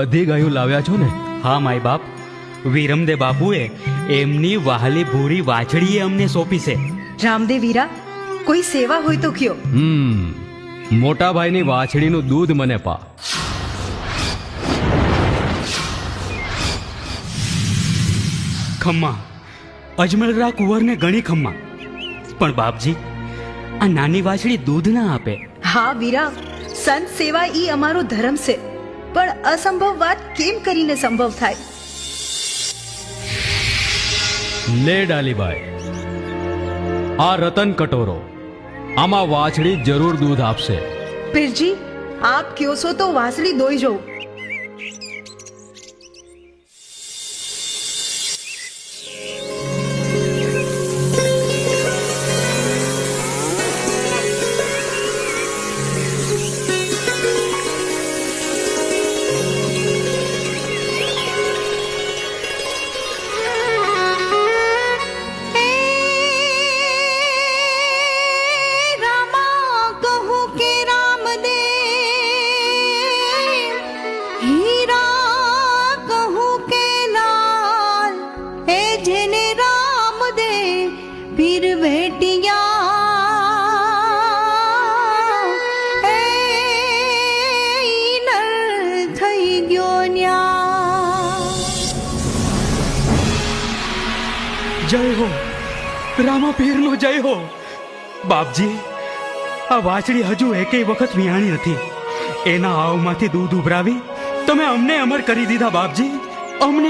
બધી ગાયું લાવ્યા છો ને? હા માય બાપ. વિરમદે બાપુએ એમની વાહલી ભૂરી વાછડીએ અમને સોંપી છે. રામદેવ વીરા કોઈ સેવા હોય તો કયો. હમ મોટા ભાઈની વાછડીનું દૂધ મને પા. ખમ્મા. અજમલરા કુંવરને ઘણી ખમ્મા. પણ બાપજી આ નાની વાછડી દૂધ ના આપે. હા વીરા સંત સેવા ઈ અમારો ધર્મ છે. પણ અસંભવ વાત કેમ કરીને સંભવ થાય? લે ડાલીબાઈ આ રતન કટોરો આમાં વાછડી જરૂર દૂધ આપશે. પીરજી આપ કયો છો તો વાસળી દોઈ જવું પીર ભેટિયા જય હો રામા પીરનો જય હો બાપજી આ વાછડી હજુ એકેય વખત વિહાણી નથી. એના આવમાંથી દૂધ ઉભરાવી તમે અમને અમર કરી દીધા બાપજી. અમને